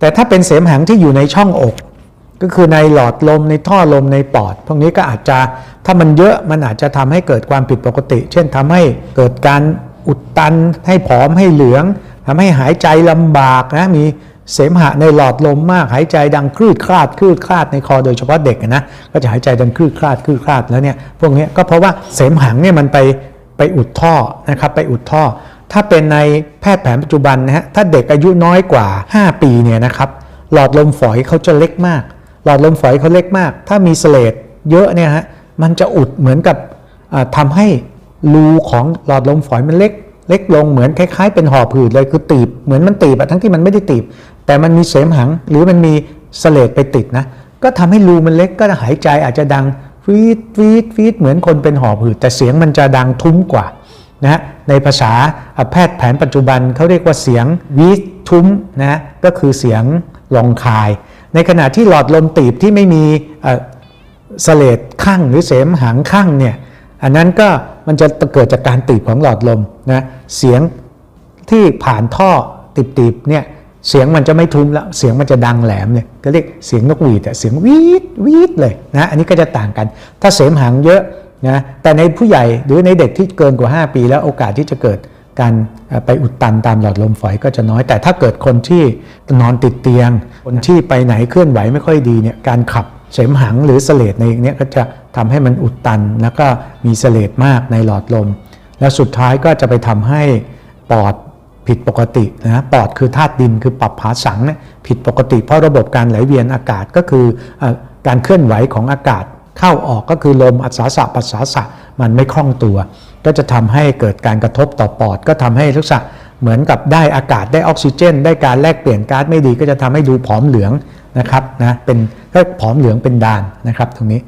แต่ถ้าเป็นเสมหังที่อยู่ในช่องอก ก็คือในหลอดลมในท่อลมในปอด พวกนี้ก็อาจจะถ้ามันเยอะมันอาจจะทำให้เกิดความผิดปกติ เช่นทำให้เกิดการอุดตันให้ผอมให้เหลืองทำให้หายใจลำบากนะมีเสมหะในหลอดลมมากหายใจดังคลืดคลาดคลืดคลาดในคอโดยเฉพาะเด็กนะก็จะหายใจดังคลืดคลาดคลืดคลาดแล้วเนี่ยพวกนี้ก็เพราะว่าเสมหังเนี่ยมันไปไปอุดท่อนะครับไปอุดท่อ ถ้าเป็นในแพทย์แผนปัจจุบันนะฮะถ้าเด็กอายุน้อยกว่า 5 ปีเนี่ยนะครับหลอดลมฝอยเขาจะเล็กมาก หลอดลมฝอยเขาเล็กมาก ถ้ามีเสลดเยอะเนี่ยฮะมันจะอุดเหมือนกับอ่าทำให้รูของหลอดลมฝอยมันเล็ก เล็กลงเหมือนคล้าย ๆ เป็นห่อผืดเลยคือตีบเหมือนมันตีบอะทั้งที่มันไม่ได้ตีบ แต่มันมีเสมหังหรือมันมีเสลดไปติดนะก็ทำให้รูมันเล็กก็หายใจอาจจะดังฟีดฟีดฟีดเหมือนคนเป็นห่อผืดแต่เสียงมันจะดังทุ้มกว่า นะในภาษาแพทย์แผนปัจจุบันเขาเรียกว่าเสียงวีทุ้มนะก็คือเสียงลองคาย ในขณะที่หลอดลมตีบที่ไม่มีเอ่อเสลดข้างหรือเสมหางข้างเนี่ยอันนั้นก็มันจะเกิดจากการตีบของหลอดลมนะเสียงที่ผ่านท่อตีบๆเนี่ยเสียงมันจะไม่ทุ้มแล้วเสียงมันจะดังแหลมเนี่ยก็เรียกเสียงนกหวีดเสียงวีดวีดเลยนะอันนี้ก็จะต่างกัน ถ้าเสมหางเยอะ นะแต่ในผู้ใหญ่หรือในเด็กที่เกินกว่า 5 ปี แล้วโอกาสที่จะเกิดการไปอุดตันตามหลอดลมฝอยก็จะน้อย แต่ถ้าเกิดคนที่นอนติดเตียง คนที่ไปไหนเคลื่อนไหวไม่ค่อยดีเนี่ยการขับเสมหังหรือเสลดในเนี้ยก็จะทำให้มันอุดตัน แล้วก็มีเสลดมากในหลอดลม แล้วสุดท้ายก็จะไปทำให้ปอดผิดปกตินะปอดคือธาตุดินคือปรับผาสังเนี่ยผิดปกติเพราะระบบการไหลเวียนอากาศก็คืออการเคลื่อนไหวของอากาศ เข้าออกก็คือลมอัศาสะปัสสาสะมันไม่คล่องตัว ก็จะทำให้เกิดการกระทบต่อปอด ก็ทำให้ลักษณะเหมือนกับได้อากาศได้ออกซิเจน ได้การแลกเปลี่ยนก๊าซไม่ดี ก็จะทำให้ดูผอมเหลืองนะครับนะเป็นก็ผอมเหลืองเป็นด่านนะครับตรงนี้